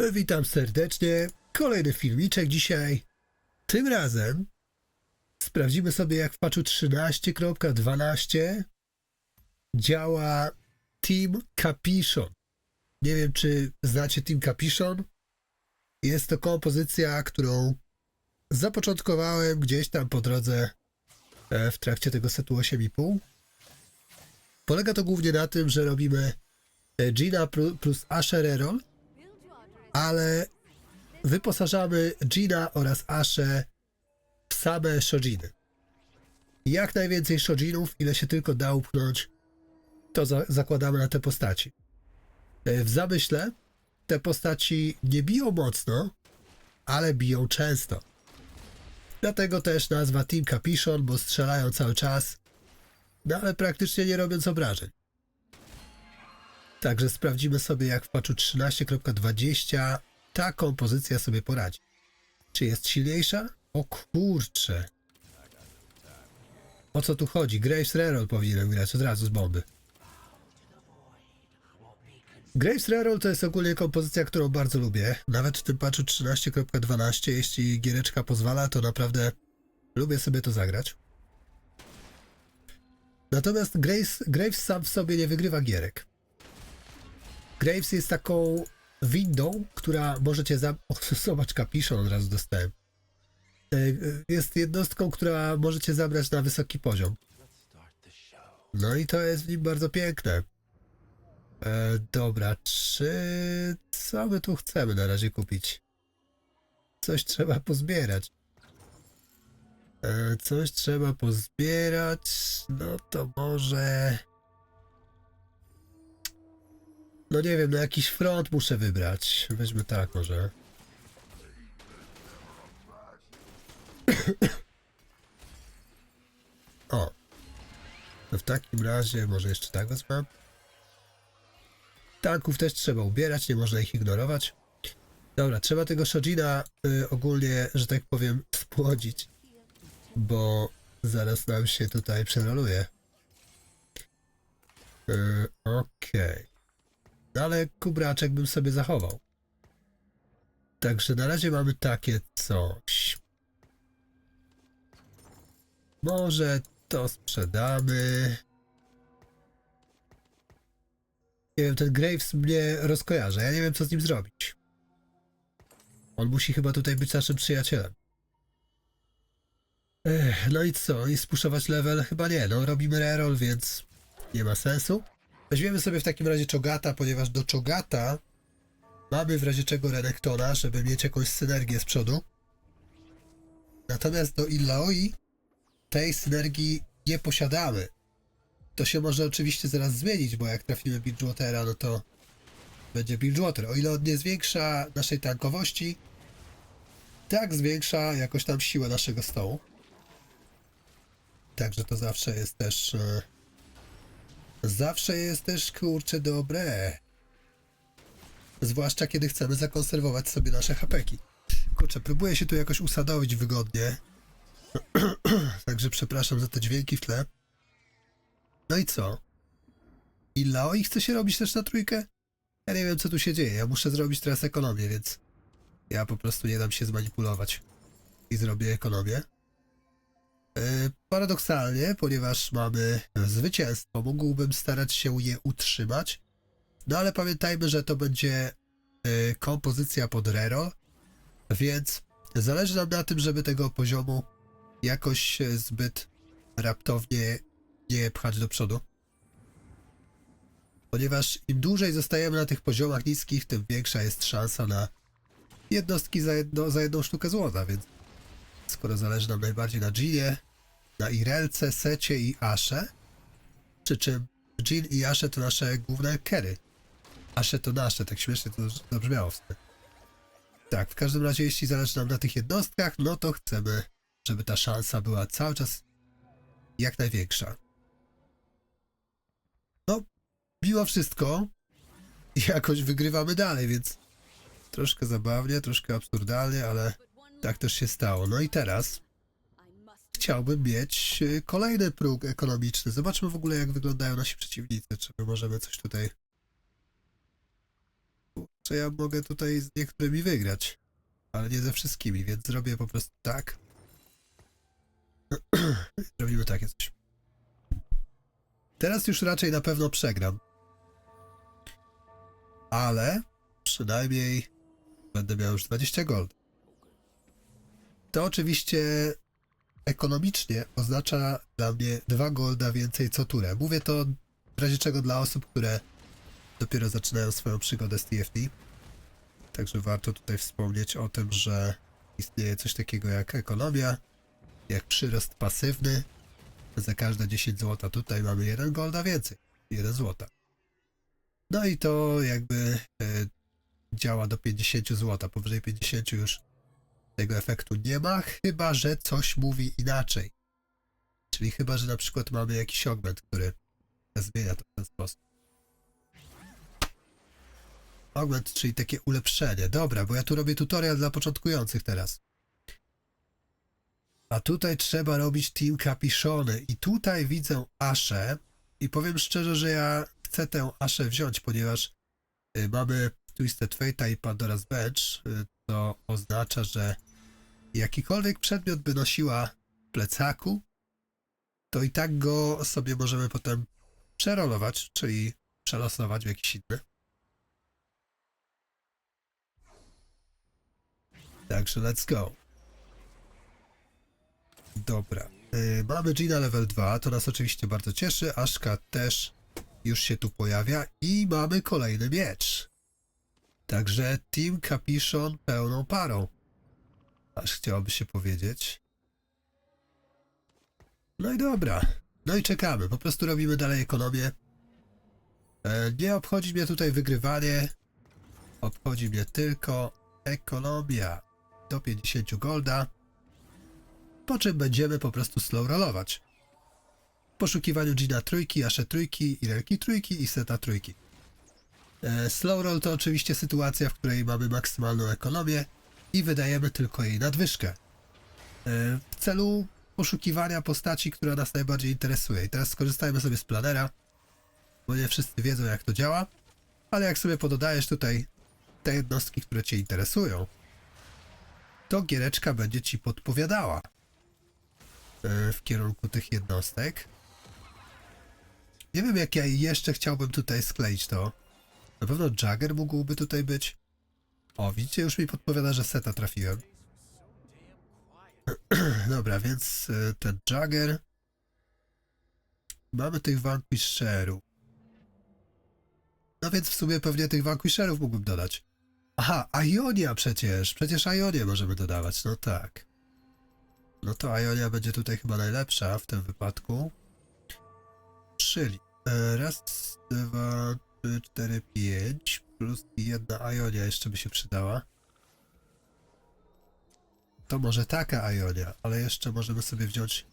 Witam serdecznie. Kolejny filmiczek dzisiaj. Tym razem sprawdzimy sobie, jak w patchu 13.12 działa Team Capiszon. Nie wiem, czy znacie Team Capiszon. Jest to kompozycja, którą zapoczątkowałem gdzieś tam po drodze e, w trakcie tego setu 8,5. Polega to głównie na tym, że robimy e, Gina plu- plus Asher Reroll ale wyposażamy Gina oraz Aszę w same Shojiny. Jak najwięcej Shojinów, ile się tylko da upchnąć, to za zakładamy na te postaci. E, W zamyśle te postaci nie biją mocno, ale biją często. Dlatego też nazwa Team Capiszon, bo strzelają cały czas, no ale praktycznie nie robiąc obrażeń. Także sprawdzimy sobie, jak w patchu 13.20 ta kompozycja sobie poradzi. Czy jest silniejsza? O kurcze. O co tu chodzi? Graves Reroll powinienem grać od razu z bomby. Graves Reroll to jest ogólnie kompozycja, którą bardzo lubię. Nawet w tym patchu 13.12, jeśli giereczka pozwala, to naprawdę lubię sobie to zagrać. Natomiast Graves, Graves sam w sobie nie wygrywa gierek. Graves jest taką windą, która możecie za... O, zobacz, kapiszon od razu dostałem. E, e, Jest jednostką, która możecie zabrać na wysoki poziom. No i to jest w nim bardzo piękne. E, dobra, czy... Co my tu chcemy na razie kupić? Coś trzeba pozbierać. E, coś trzeba pozbierać. No to może... No nie wiem, no jakiś front muszę wybrać. Weźmy tak może. o. To w takim razie może jeszcze tak wezmę. Tanków też trzeba ubierać, nie można ich ignorować. Dobra, trzeba tego Shojina y, ogólnie, że tak powiem, spłodzić. Bo zaraz nam się tutaj przeroluje. Y, Okej. No ale kubraczek bym sobie zachował. Także na razie mamy takie coś. Może to sprzedamy. Nie wiem, ten Graves mnie rozkojarza. Ja nie wiem, co z nim zrobić. On musi chyba tutaj być naszym przyjacielem. Ech, no i co? I spuszować level? Chyba nie. No, robimy reroll, więc nie ma sensu. Weźmiemy sobie w takim razie Czogata, ponieważ do Czogata mamy w razie czego Renektona, żeby mieć jakąś synergię z przodu. Natomiast do Illaoi tej synergii nie posiadamy. To się może oczywiście zaraz zmienić, bo jak trafimy Bilgewatera, no to będzie Bilgewater. O ile on nie zwiększa naszej tankowości, tak zwiększa jakoś tam siłę naszego stołu. Także to zawsze jest też... Zawsze jest też kurczę dobre. Zwłaszcza kiedy chcemy zakonserwować sobie nasze hapeki. Kurczę, próbuję się tu jakoś usadowić wygodnie. Także przepraszam za te dźwięki w tle. No i co? I Laoi chce się robić też na trójkę? Ja nie wiem co tu się dzieje. Ja muszę zrobić teraz ekonomię, więc ja po prostu nie dam się zmanipulować. I zrobię ekonomię. E, Paradoksalnie, ponieważ mamy zwycięstwo, mógłbym starać się je utrzymać. No ale pamiętajmy, że to będzie e, kompozycja pod Rero, więc zależy nam na tym, żeby tego poziomu jakoś zbyt raptownie nie pchać do przodu. Ponieważ im dłużej zostajemy na tych poziomach niskich, tym większa jest szansa na jednostki za, jedno, za jedną sztukę złota, więc skoro zależy nam najbardziej na Ginie, na Irelce, Secie i Asze, przy czym Jin i Asze to nasze główne kery. Asze to nasze, tak śmiesznie to zabrzmiało w sumie. Tak, w każdym razie jeśli zależy nam na tych jednostkach, no to chcemy, żeby ta szansa była cały czas jak największa. No, mimo wszystko, jakoś wygrywamy dalej, więc troszkę zabawnie, troszkę absurdalnie, ale tak też się stało. No i teraz chciałbym mieć y, kolejny próg ekonomiczny. Zobaczmy w ogóle, jak wyglądają nasi przeciwnicy. Czy my możemy coś tutaj. że ja mogę tutaj z niektórymi wygrać, ale nie ze wszystkimi, więc zrobię po prostu tak. Robimy takie coś. Teraz już raczej na pewno przegram. Ale przynajmniej będę miał już 20 gold. To oczywiście ekonomicznie oznacza dla mnie 2 golda więcej co turę. Mówię to w razie czego dla osób, które dopiero zaczynają swoją przygodę z TFT. Także warto tutaj wspomnieć o tym, że istnieje coś takiego jak ekonomia, jak przyrost pasywny. Za każde 10 zł tutaj mamy 1 golda więcej, 1 złota. No i to jakby e, działa do 50 zł. Powyżej 50 już tego efektu nie ma, chyba że coś mówi inaczej. Czyli chyba, że na przykład mamy jakiś augment, który zmienia to w ten sposób. Augment, czyli takie ulepszenie. Dobra, bo ja tu robię tutorial dla początkujących teraz. A tutaj trzeba robić Team Capiszony. I tutaj widzę Aszę. I powiem szczerze, że ja chcę tę Aszę wziąć, ponieważ y, mamy Twisted Fate'a i Pandora's Bench. Y, to oznacza, że jakikolwiek przedmiot by nosiła w plecaku, to i tak go sobie możemy potem przerolować, czyli przelosować w jakiś inny. Także let's go. Dobra. Yy, mamy Gina level 2, to nas oczywiście bardzo cieszy. Aszka też już się tu pojawia i mamy kolejny miecz. Także Team Capiszon pełną parą. Aż chciałoby się powiedzieć. No i dobra. No i czekamy. Po prostu robimy dalej ekonomię. E, nie obchodzi mnie tutaj wygrywanie. Obchodzi mnie tylko ekonomia do 50 golda. Po czym będziemy po prostu slow rollować. W poszukiwaniu Gina trójki, Asze trójki, Irelki trójki i Seta trójki. E, slow roll to oczywiście sytuacja, w której mamy maksymalną ekonomię i wydajemy tylko jej nadwyżkę. E, w celu poszukiwania postaci, która nas najbardziej interesuje. I teraz skorzystajmy sobie z planera, bo nie wszyscy wiedzą jak to działa, ale jak sobie pododajesz tutaj te jednostki, które cię interesują, to giereczka będzie ci podpowiadała e, w kierunku tych jednostek. Nie wiem, jak ja jeszcze chciałbym tutaj skleić to. Na pewno Jagger mógłby tutaj być. O, widzicie, już mi podpowiada, że seta trafiłem. Dobra, więc e, ten Jagger. Mamy tych Vanquisherów. No więc w sumie pewnie tych Vanquisherów mógłbym dodać. Aha, Ionia przecież. Przecież Ionię możemy dodawać, no tak. No to Ionia będzie tutaj chyba najlepsza w tym wypadku. Czyli e, raz, dwa, trzy, cztery, pięć plus jedna Ionia jeszcze by się przydała. To może taka Ionia, ale jeszcze możemy sobie wziąć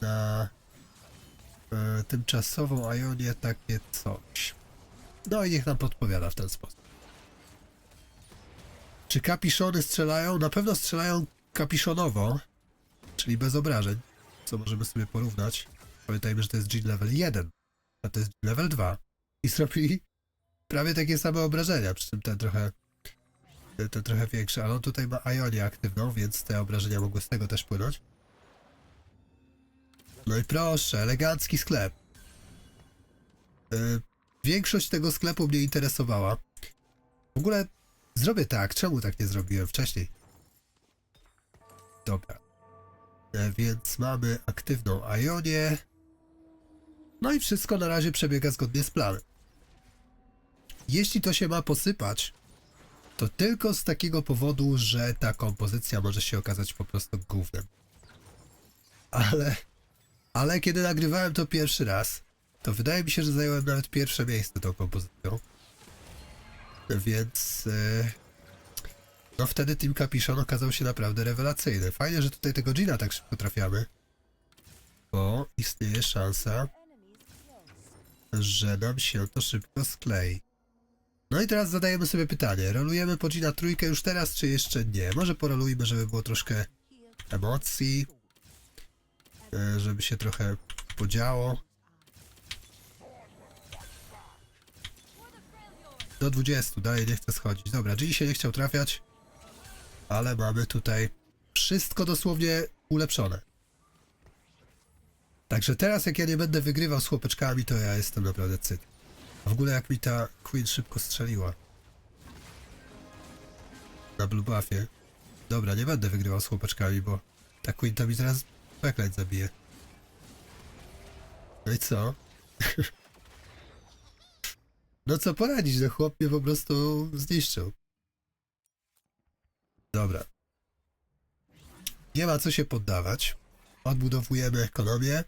na e, tymczasową Ionię takie coś. No i niech nam podpowiada w ten sposób. Czy kapiszony strzelają? Na pewno strzelają kapiszonowo, czyli bez obrażeń, co możemy sobie porównać. Pamiętajmy, że to jest G level 1, a to jest G level 2. I zrobili prawie takie same obrażenia, przy czym ten trochę ten trochę większy, ale on tutaj ma Ionię aktywną, więc te obrażenia mogły z tego też płynąć. No i proszę, elegancki sklep. Yy, większość tego sklepu mnie interesowała. W ogóle zrobię tak, czemu tak nie zrobiłem wcześniej? Dobra. E, więc mamy aktywną Ionię. No i wszystko na razie przebiega zgodnie z planem. Jeśli to się ma posypać, to tylko z takiego powodu, że ta kompozycja może się okazać po prostu gównem. Ale, ale kiedy nagrywałem to pierwszy raz, to wydaje mi się, że zająłem nawet pierwsze miejsce tą kompozycją. Więc e, no wtedy Team Capiszon okazał się naprawdę rewelacyjny. Fajnie, że tutaj tego Gina tak szybko trafiamy. Bo istnieje szansa, że nam się to szybko sklei. No i teraz zadajemy sobie pytanie, rolujemy po Gina trójkę już teraz, czy jeszcze nie? Może porolujmy, żeby było troszkę emocji, e, żeby się trochę podziało. do 20, dalej nie chce schodzić. Dobra, G się nie chciał trafiać, ale mamy tutaj wszystko dosłownie ulepszone. Także teraz jak ja nie będę wygrywał z chłopeczkami, to ja jestem naprawdę cyt. W ogóle jak mi ta Queen szybko strzeliła. Na blue buffie. Dobra, nie będę wygrywał z chłopeczkami, bo ta Queen to mi zaraz backlight zabije. No i co? no co poradzić, no chłop mnie po prostu zniszczył. Dobra. Nie ma co się poddawać. Odbudowujemy ekonomię.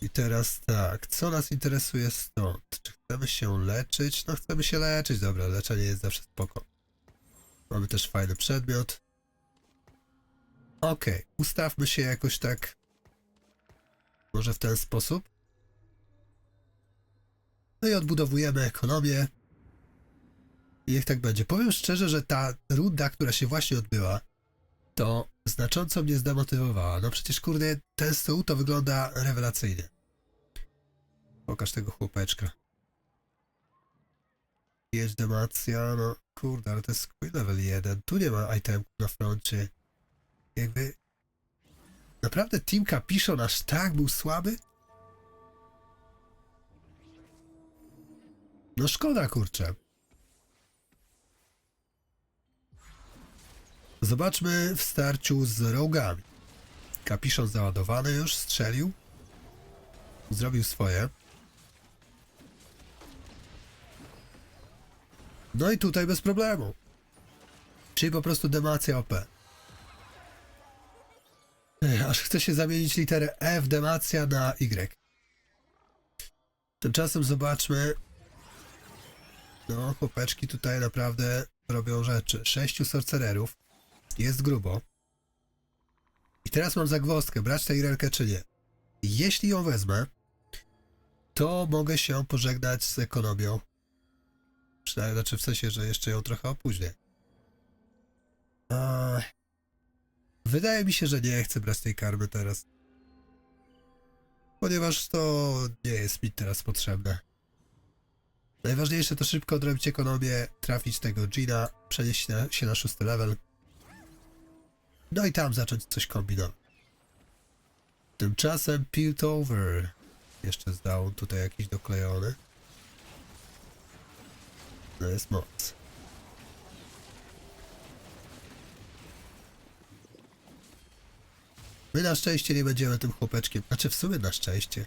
I teraz tak, co nas interesuje stąd? Czy chcemy się leczyć? No chcemy się leczyć, dobra, leczenie jest zawsze spoko. Mamy też fajny przedmiot. Okej, ustawmy się jakoś tak. Może w ten sposób. No i odbudowujemy ekonomię. I niech tak będzie. Powiem szczerze, że ta runda, która się właśnie odbyła, to znacząco mnie zdemotywowała. No przecież kurde, ten stół to wygląda rewelacyjnie. Pokaż tego chłopeczka. Jedź demacja, no kurde, ale to jest quick level 1. Tu nie ma itemku na froncie. Jakby... Naprawdę Team Capiszon aż tak był słaby? No szkoda, kurczę. Zobaczmy w starciu z rogami. Kapiszon załadowany już, strzelił. Zrobił swoje. No i tutaj bez problemu. Czyli po prostu demacja OP. Aż chce się zamienić literę F demacja na Y. Tymczasem zobaczmy. No, chłopeczki tutaj naprawdę robią rzeczy. Sześciu sorcererów. Jest grubo. I teraz mam zagwozdkę, brać tę Irelkę czy nie. Jeśli ją wezmę, to mogę się pożegnać z ekonomią. Przynajmniej, znaczy w sensie, że jeszcze ją trochę opóźnię. A... Wydaje mi się, że nie chcę brać tej karmy teraz. Ponieważ to nie jest mi teraz potrzebne. Najważniejsze to szybko odrobić ekonomię, trafić tego Gina, przenieść się na szósty level. No i tam zacząć coś kombinować. Tymczasem Piltover. Jeszcze zdał tutaj jakiś doklejony. To jest moc. My na szczęście nie będziemy tym chłopeczkiem. Znaczy w sumie na szczęście.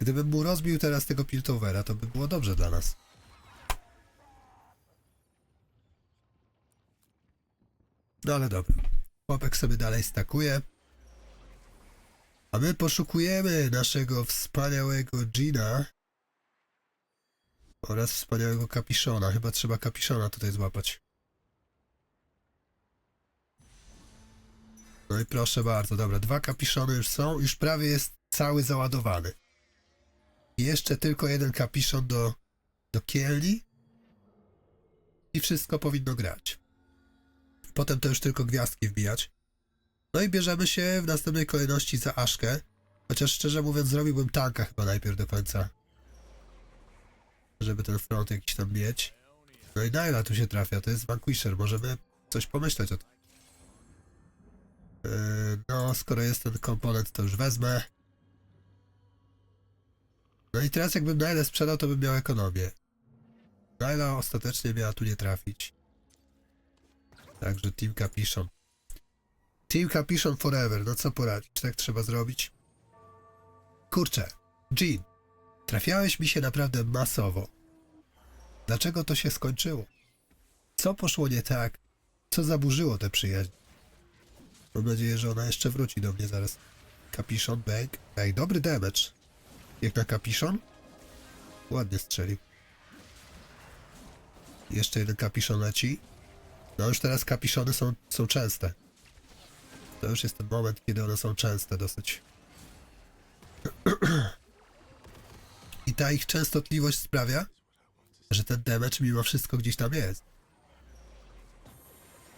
Gdybym mu rozbił teraz tego Piltovera, to by było dobrze dla nas. No ale dobra. Chłopek sobie dalej stakuje. A my poszukujemy naszego wspaniałego Gina oraz wspaniałego kapiszona. Chyba trzeba kapiszona tutaj złapać. No i proszę bardzo, dobra, dwa kapiszony już są, już prawie jest cały załadowany. Jeszcze tylko jeden kapiszon do, do kielni i wszystko powinno grać. Potem to już tylko gwiazdki wbijać. No i bierzemy się w następnej kolejności za Aszkę. Chociaż szczerze mówiąc zrobiłbym tanka chyba najpierw do końca. Żeby ten front jakiś tam mieć. No i Naila tu się trafia, to jest Vanquisher, możemy coś pomyśleć o tym. Yy, no, skoro jest ten komponent, to już wezmę. No i teraz jakbym Nailę sprzedał, to bym miał ekonomię. Naila ostatecznie miała tu nie trafić. Także Team Capiszon. Team Capiszon forever, no co poradzić, tak trzeba zrobić. Kurczę, Jean, trafiałeś mi się naprawdę masowo. Dlaczego to się skończyło? Co poszło nie tak? Co zaburzyło tę przyjaźń? Mam nadzieję, że ona jeszcze wróci do mnie zaraz. Capiszon, bang. Ej, dobry damage. Jak na Capiszon? Ładnie strzelił. Jeszcze jeden Capiszon leci. No już teraz Capiszony są, są częste. To już jest ten moment, kiedy one są częste dosyć. I ta ich częstotliwość sprawia, że ten damage mimo wszystko gdzieś tam jest.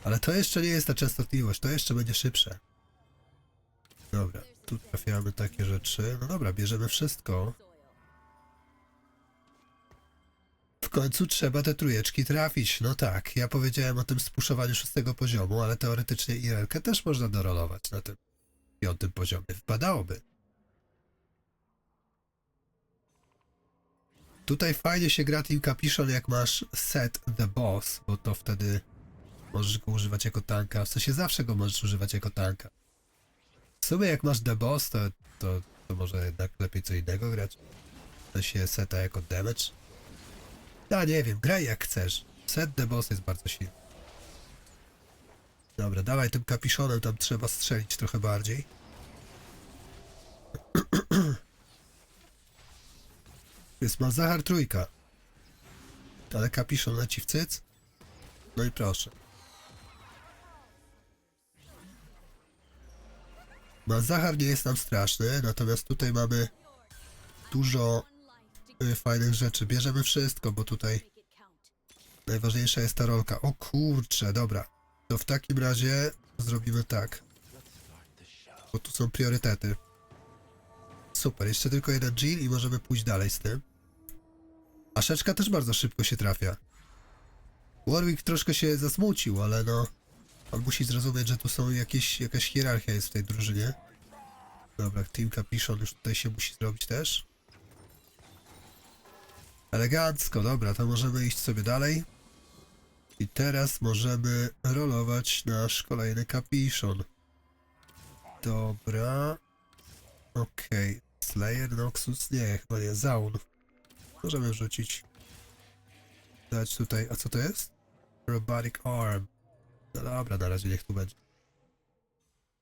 Ale to jeszcze nie jest ta częstotliwość, to jeszcze będzie szybsze. Dobra, tu trafiamy takie rzeczy. No dobra, bierzemy wszystko. Końcu trzeba te trójeczki trafić. No tak, ja powiedziałem o tym spuszowaniu szóstego poziomu, ale teoretycznie IRL-kę też można dorolować na tym piątym poziomie. Wpadałoby. Tutaj fajnie się gra Team Capiszon, jak masz set the boss, bo to wtedy możesz go używać jako tanka. W sensie zawsze go możesz używać jako tanka. W sumie jak masz the boss, to, to, to może jednak lepiej co innego grać. W sensie seta jako damage. Ja nie wiem, graj jak chcesz. Set the boss jest bardzo silny. Dobra, dawaj tym kapiszonem, tam trzeba strzelić trochę bardziej. Jest Malzahar trójka. Ale kapiszon leci w cyc. No i proszę. Malzahar nie jest nam straszny, natomiast tutaj mamy dużo fajnych rzeczy. Bierzemy wszystko, bo tutaj najważniejsza jest ta rolka. O kurcze, dobra. To w takim razie zrobimy tak. Bo tu są priorytety. Super, jeszcze tylko jeden Jill i możemy pójść dalej z tym. A też bardzo szybko się trafia. Warwick troszkę się zasmucił, ale no... On musi zrozumieć, że tu są jakieś, jakaś hierarchia jest w tej drużynie. Dobra, Team Capiszon już tutaj się musi zrobić też. Elegancko, dobra, to możemy iść sobie dalej. I teraz możemy rolować nasz kolejny kapiszon. Dobra. Okej. Slayer, Noxus, nie, chyba nie, Zaun. Możemy wrzucić. Dać tutaj, a co to jest? Robotic Arm. No dobra, na razie niech tu będzie.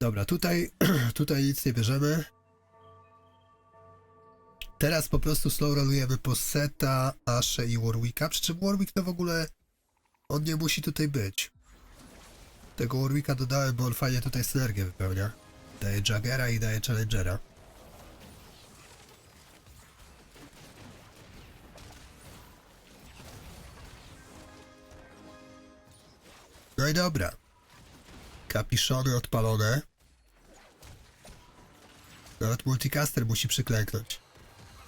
Dobra, tutaj, tutaj nic nie bierzemy. Teraz po prostu slow rollujemy po Seta, Ashe i Warwicka, przy czym Warwick to w ogóle on nie musi tutaj być. Tego Warwicka dodałem, bo on fajnie tutaj synergię wypełnia. Daje Jaggera i daje Challengera. No i dobra. Kapiszony odpalone. Nawet multicaster musi przyklęknąć.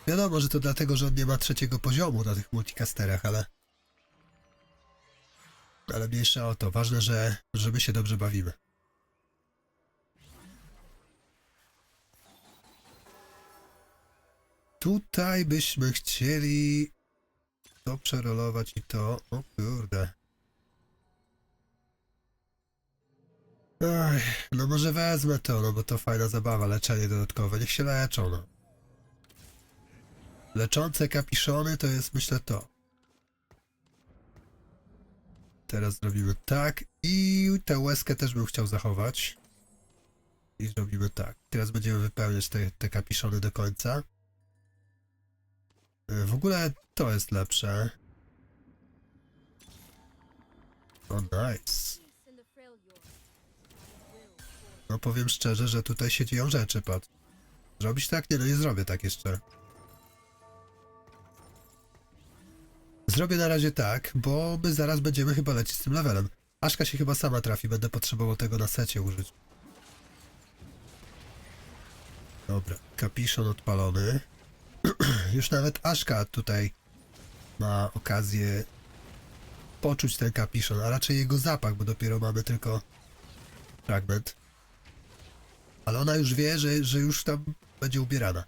Wiadomo, że to dlatego, że on nie ma trzeciego poziomu na tych multicasterach, ale... Ale mniejsza o to. Ważne, że, że my się dobrze bawimy. Tutaj byśmy chcieli to przerolować i to. O kurde. No może wezmę to, no bo to fajna zabawa, leczenie dodatkowe. Niech się leczą, no. Leczące kapiszony to jest myślę to. Teraz zrobimy tak i tę łezkę też bym chciał zachować. I zrobimy tak. Teraz będziemy wypełniać te, te kapiszony do końca. Y, W ogóle to jest lepsze. O, nice. No powiem szczerze, że tutaj się dzieją rzeczy, patrz. Zrobić tak? Nie, no nie zrobię tak jeszcze. Zrobię na razie tak, bo my zaraz będziemy chyba lecieć z tym levelem. Aszka się chyba sama trafi, będę potrzebował tego na secie użyć. Dobra, kapiszon odpalony. Już nawet Aszka tutaj ma okazję poczuć ten kapiszon, a raczej jego zapach, bo dopiero mamy tylko fragment. Ale ona już wie, że, że już tam będzie ubierana.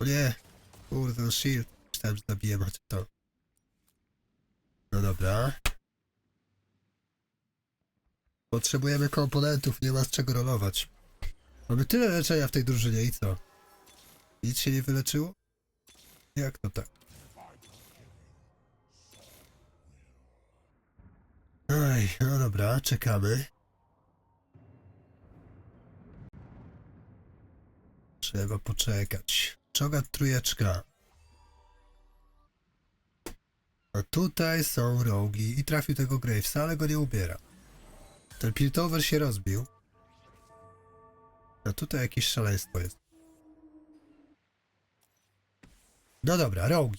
O nie, kurde, shield. Myślałem, że zabiję macie to. No dobra. Potrzebujemy komponentów, nie ma z czego rolować. Mamy tyle leczenia w tej drużynie i co? Nic się nie wyleczyło? Jak to tak? Oj, no dobra, czekamy. Trzeba poczekać. Czogat trójeczka. A tutaj są rogi i trafił tego Gravesa, ale go nie ubiera. Ten Piltover się rozbił. A tutaj jakieś szaleństwo jest. No dobra, rogi.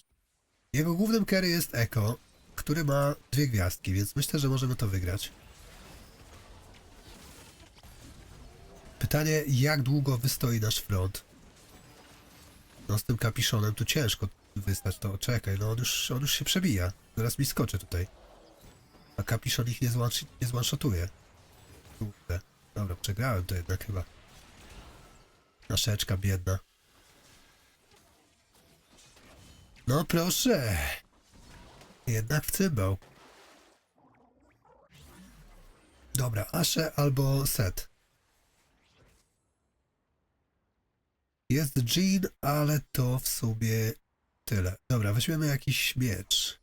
Jego głównym carry jest Echo, który ma dwie gwiazdki, więc myślę, że możemy to wygrać. Pytanie, jak długo wystoi nasz front? No z tym kapiszonem tu ciężko. Wystać, to czekaj, no on już, on już się przebija. Zaraz mi skoczy tutaj. A kapiszon ich nie, złansz- nie zwanshotuje. Kurde. Dobra, przegrałem to jednak chyba. Naszeczka biedna. No proszę. Jednak w cymbał. Dobra, Asze albo Set. Jest Jean, ale to w sumie tyle. Dobra, weźmiemy jakiś miecz.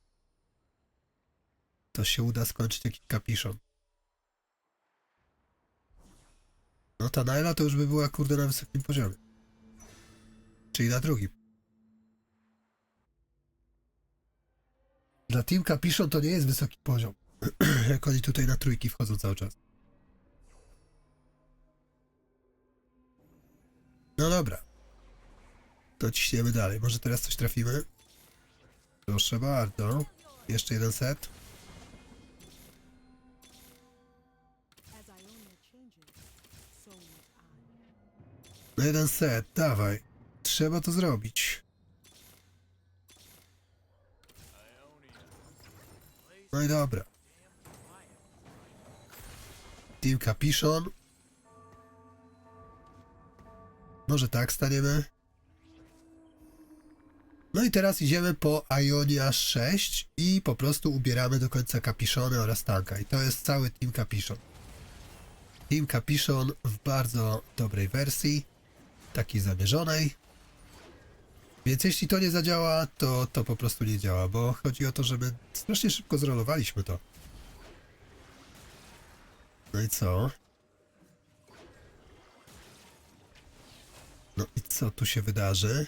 To się uda skończyć jakiś kapiszon. No ta Naila to już by była kurde na wysokim poziomie. Czyli na drugim. Dla Team Capiszon to nie jest wysoki poziom. Jak oni tutaj na trójki wchodzą cały czas. No dobra. To ciśniemy dalej. Może teraz coś trafimy? Proszę bardzo. Jeszcze jeden set. No jeden set, dawaj. Trzeba to zrobić. No i dobra. Team Capiszon. Może tak staniemy. No i teraz idziemy po Ionia 6 i po prostu ubieramy do końca kapiszony oraz tanka. I to jest cały Team Capiszon. Team Capiszon w bardzo dobrej wersji takiej zamierzonej. Więc jeśli to nie zadziała, to to po prostu nie działa, bo chodzi o to, że my strasznie szybko zrolowaliśmy to. No i co? No i co tu się wydarzy?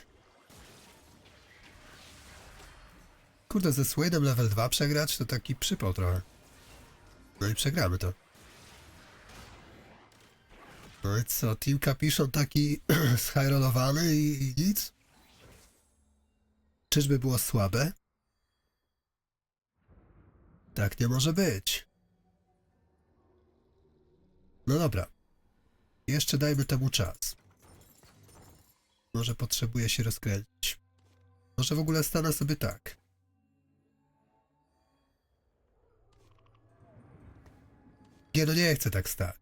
Kurde, ze Swade'em level 2 przegrać to taki przypał trochę. No i przegramy to. No i co, Team Capiszon taki schajrolowany i, i nic? Czyżby było słabe? Tak nie może być. No dobra. Jeszcze dajmy temu czas. Może potrzebuje się rozkręcić. Może w ogóle stanę sobie tak. Nie, no nie chcę tak stać.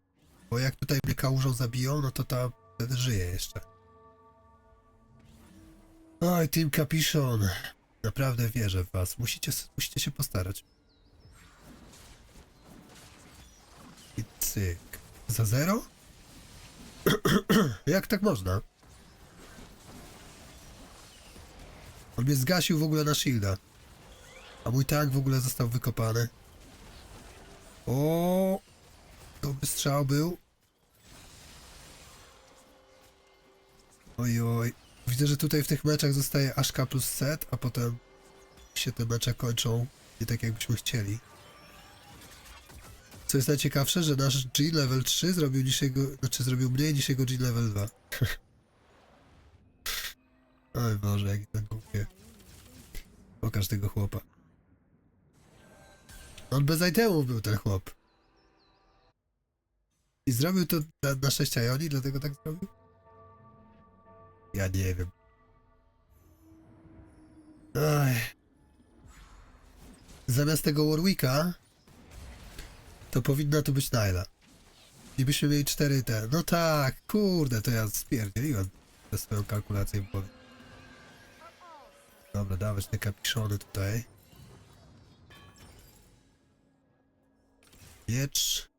Bo jak tutaj mnie kałużą zabiją, no to ta wtedy żyje jeszcze. Oj, Team Capiszon. Naprawdę wierzę w was. Musicie, musicie się postarać. I cyk. Za zero? jak tak można? On mnie zgasił w ogóle na shielda. A mój tank w ogóle został wykopany. O, Dobry strzał był. Oj, oj. Widzę, że tutaj w tych meczach zostaje aż K plus set, a potem się te mecze kończą nie tak jakbyśmy chcieli. Co jest najciekawsze, że nasz G level 3 zrobił niż jego, znaczy zrobił mniej niż jego G level 2. Oj Boże, jak to głupie. Pokaż tego chłopa. On bez itemów był ten chłop. I zrobił to na, na 6 Ioni, dlatego tak zrobił? Ja nie wiem. Oj. Zamiast tego Warwicka to powinna tu być Naila. I byśmy mieli 4 te. No tak, kurde, to ja spierdzieliłem tę swoją kalkulację w głowie. Dobra, dawać te kapiszony tutaj. Miecz.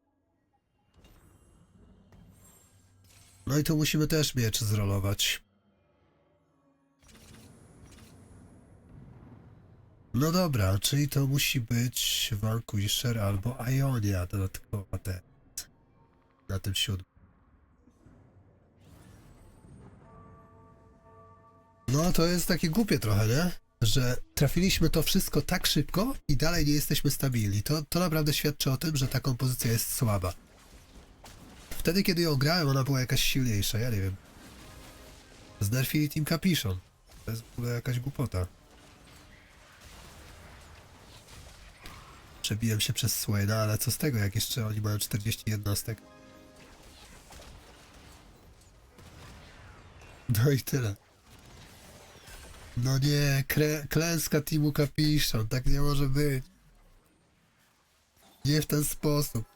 No i tu musimy też miecz zrolować. No dobra, czyli to musi być Vanquisher albo Ionia dodatkowa te na tym siódmym. No to jest takie głupie trochę, nie? Że trafiliśmy to wszystko tak szybko i dalej nie jesteśmy stabilni. To, to naprawdę świadczy o tym, że ta kompozycja jest słaba. Wtedy, kiedy ją grałem, ona była jakaś silniejsza, ja nie wiem. Znerfili Team Capiszon. To jest w ogóle jakaś głupota. Przebiłem się przez Swaina, ale co z tego, jak jeszcze oni mają 40 jednostek. No i tyle. No nie, krę, klęska Timu Kapiszon, tak nie może być. Nie w ten sposób.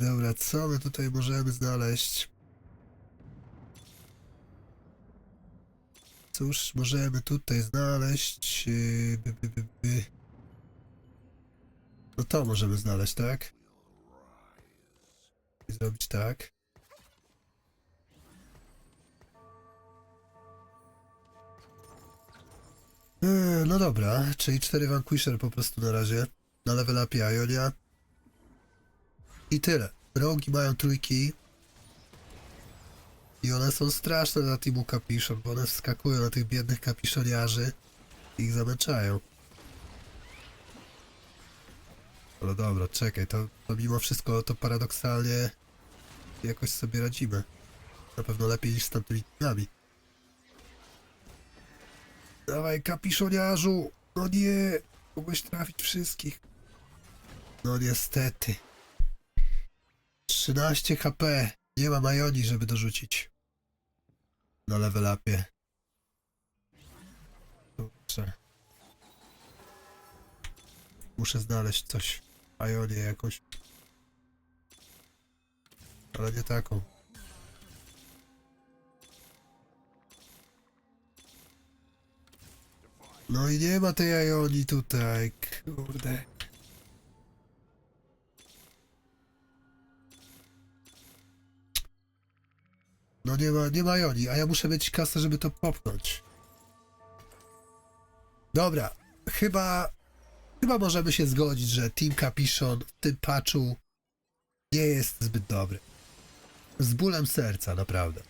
Dobra, co my tutaj możemy znaleźć? Cóż, możemy tutaj znaleźć... Yy, by, by, by. No to możemy znaleźć, tak? I zrobić tak. Eee, no dobra, czyli cztery Vanquisher po prostu na razie. Na level upie Ionia. I tyle. Rogi mają trójki. I one są straszne na teamu kapiszon, bo one wskakują na tych biednych kapiszoniarzy i ich zamęczają. Ale dobra, czekaj, to, to mimo wszystko to paradoksalnie jakoś sobie radzimy. Na pewno lepiej niż z tamtymi teamami. Dawaj, kapiszoniarzu! No nie! Mogłeś trafić wszystkich. No niestety. 13 HP. Nie ma Majoni, żeby dorzucić. Na level upie. Muszę znaleźć coś. Majonię jakąś. Ale nie taką. No i nie ma tej Ioni tutaj. Kurde. No nie ma, nie ma Ioni, a ja muszę mieć kasę, żeby to popchnąć. Dobra, chyba, chyba możemy się zgodzić, że Team Capiszon w tym patchu nie jest zbyt dobry. Z bólem serca, naprawdę.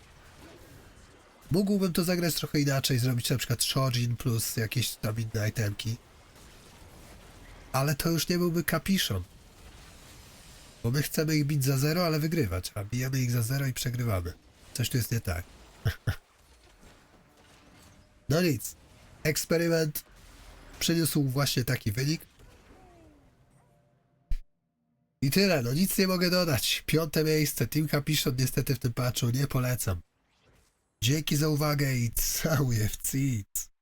Mógłbym to zagrać trochę inaczej, zrobić na przykład Shojin plus jakieś tam inne itemki. Ale to już nie byłby Capiszon. Bo my chcemy ich bić za zero, ale wygrywać, a bijemy ich za zero i przegrywamy. Coś tu jest nie tak. no nic. Eksperyment przyniósł właśnie taki wynik. I tyle, no nic nie mogę dodać. Piąte miejsce, Team Capiszon niestety w tym patchu nie polecam. Dzięki za uwagę i całuję w.